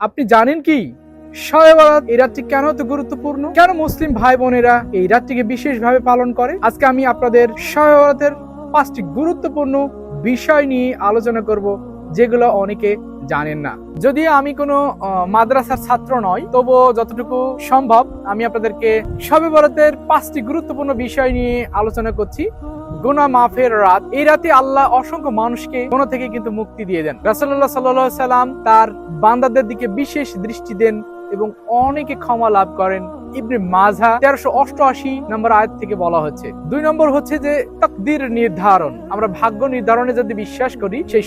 আপনি জানেন কি? এই কেন এত গুরুত্বপূর্ণ? কেন মুসলিম ভাই বোনেরা এই বিশেষভাবে পালন করে? আজকে আমি আপনাদের পাঁচটি গুরুত্বপূর্ণ বিষয় নিয়ে আলোচনা করব, যেগুলো অনেকে জানেন না। যদিও আমি কোনো মাদ্রাসার ছাত্র নয় তবুও যতটুকু সম্ভব আমি আপনাদেরকে শবে বরাতের পাঁচটি গুরুত্বপূর্ণ বিষয় নিয়ে আলোচনা করছি। গুনা মাফের রাত। এই রাতে আল্লাহ অসংখ্য মানুষকে গুণা থেকে কিন্তু মুক্তি দিয়ে দেন। রাসুল্লাহ সাল্লাহ সাল্লাম তার বান্দাদের দিকে বিশেষ দৃষ্টি দেন এবং অনেকে ক্ষমা লাভ করেন। ইবনে মাঝা তেরোশো অষ্টআশি নম্বর আয়াত থেকে বলা হচ্ছে, দুই নম্বর হচ্ছে যে নির্ধারণ। আমরা ভাগ্য নির্ধারণে যদি বিশ্বাস করি, সেই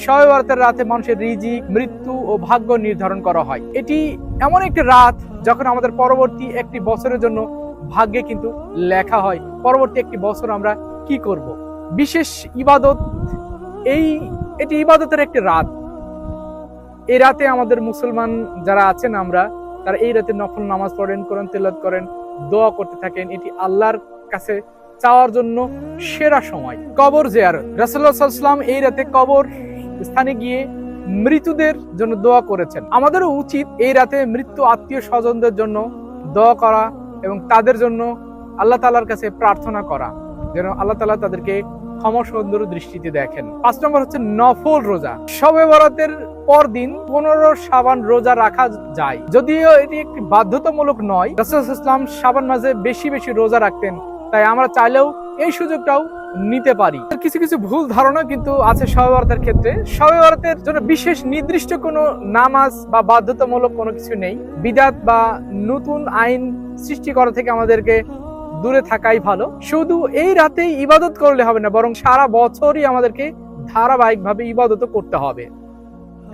রাতে মানুষের মৃত্যু ও ভাগ্য নির্ধারণ করা হয়। এটি এমন একটি রাত যখন আমাদের পরবর্তী একটি বছরের জন্য ভাগ্যে কিন্তু লেখা হয়। পরবর্তী একটি বছর আমরা কি করব? বিশেষ ইবাদত, এই, এটি ইবাদতের একটি রাত। এই রাতে আমাদের মুসলমান যারা আছেন আমরা, তারা এই রাতে নফল নামাজ পড়েন, কোরআন তেলাত করেন, দোয়া করতে থাকেন। এটি আল্লাহর কাছে চাওয়ার জন্য সেরা সময়। কবর জিয়ারত। আলাইহি ওয়াসাল্লাম এই রাতে কবর স্থানে গিয়ে মৃতদের জন্য দোয়া করেছেন। আমাদেরও উচিত এই রাতে মৃত্যু আত্মীয় স্বজনদের জন্য দোয়া করা এবং তাদের জন্য আল্লাহ তাআলার কাছে প্রার্থনা করা। যেন আল্লাহ তাআলা তাদেরকে ক্ষমা সুন্দর দৃষ্টিতে দেখেন। পাঁচ নম্বর হচ্ছে নফল রোজা। শবে বরাতের পর দিন পনেরো সাবান রোজা রাখা যায়। যদিও এটি একটি বাধ্যতামূলক নয়, রাসূল ইসলাম সাবান মাঝে বেশি বেশি রোজা রাখতেন, তাই আমরা চাইলেও এই সুযোগটাও নিতে পারি। কিছু কিছু ভুল ধারণা কিন্তু আছে শবে বরাতের ক্ষেত্রে। শবে বরাতের জন্য বিশেষ নির্দিষ্ট কোনো নামাজ বা বাধ্যতামূলক কোনো কিছু নেই। বিদাত বা নতুন আইন সৃষ্টি করা থেকে আমাদেরকে দূরে থাকাই ভালো। শুধু এই রাতেই ইবাদত করলে হবে না, বরং সারা বছরই আমাদেরকে ধারাবাহিকভাবে ইবাদত করতে হবে।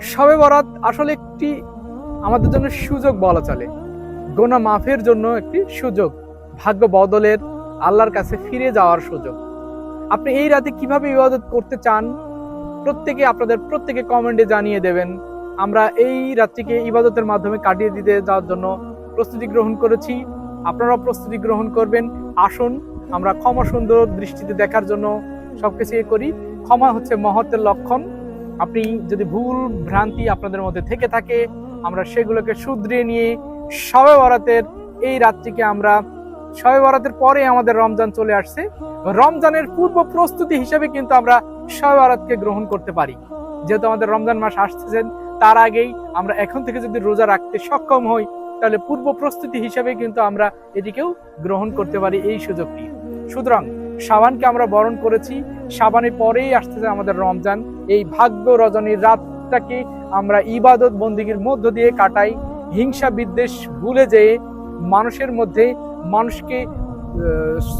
শবে বরাত আসলে একটি আমাদের জন্য সুযোগ বলা চলে। গোনা মাফের জন্য একটি সুযোগ, ভাগ্য বদলের আল্লাহর কাছে ফিরে যাওয়ার সুযোগ। আপনি এই রাতে কীভাবে ইবাদত করতে চান? প্রত্যেকে আপনাদের প্রত্যেকে কমেন্টে জানিয়ে দেবেন। আমরা এই রাত্রিকে ইবাদতের মাধ্যমে কাটিয়ে দিতে যাওয়ার জন্য প্রস্তুতি গ্রহণ করেছি। আপনারাও প্রস্তুতি গ্রহণ করবেন। আসুন, আমরা ক্ষমা সুন্দর দৃষ্টিতে দেখার জন্য সবকিছু এ করি। ক্ষমা হচ্ছে মহত্বের লক্ষণ। আপনি যদি ভুল ভ্রান্তি আপনাদের মধ্যে থেকে থাকে, আমরা সেগুলোকে শুধরিয়ে নিয়ে শবে বরাতের এই রাত্রিকে আমরা, শবে বরাতের পরে আমাদের রমজান চলে আসছে। রমজানের পূর্ব প্রস্তুতি হিসেবে কিন্তু আমরা শবে বরাতকে গ্রহণ করতে পারি। যেহেতু আমাদের রমজান মাস আসতেছেন তার আগেই আমরা এখন থেকে যদি রোজা রাখতে সক্ষম হই তাহলে পূর্ব প্রস্তুতি হিসাবে কিন্তু আমরা এটিকেও গ্রহণ করতে পারি এই সুযোগটি। সুতরাং সাবানকে আমরা বরণ করেছি। সাবানের পরেই আসতেছে আমাদের রমজান। এই ভাগ্য রজনীর রাতটাকে আমরা ইবাদত বন্দিগির মধ্য দিয়ে কাটাই। হিংসা বিদ্বেষ ভুলে যেয়ে মানুষের মধ্যে মানুষকে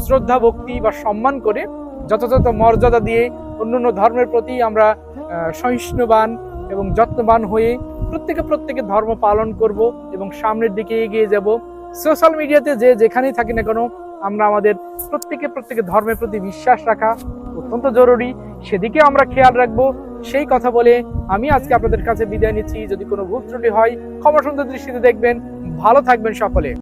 শ্রদ্ধা, ভক্তি বা সম্মান করে যথাযথ মর্যাদা দিয়ে অন্যান্য ধর্মের প্রতি আমরা সহিষ্ণুবান এবং যত্নবান হয়ে প্রত্যেকে প্রত্যেকে ধর্ম পালন করব এবং সামনের দিকে এগিয়ে যাব। সোশ্যাল মিডিয়াতে যে যেখানেই থাকি না কেন, আমরা আমাদের প্রত্যেকে প্রত্যেকে ধর্মের প্রতি বিশ্বাস রাখা অত্যন্ত জরুরি। সেদিকে আমরা খেয়াল রাখব। সেই কথা বলে আমি আজকে আপনাদের কাছে বিদায় নিচ্ছি। যদি কোনো ভুল ত্রুটি হয়, ক্ষমা সুন্দর দৃষ্টিতে দেখবেন। ভালো থাকবেন সকলে।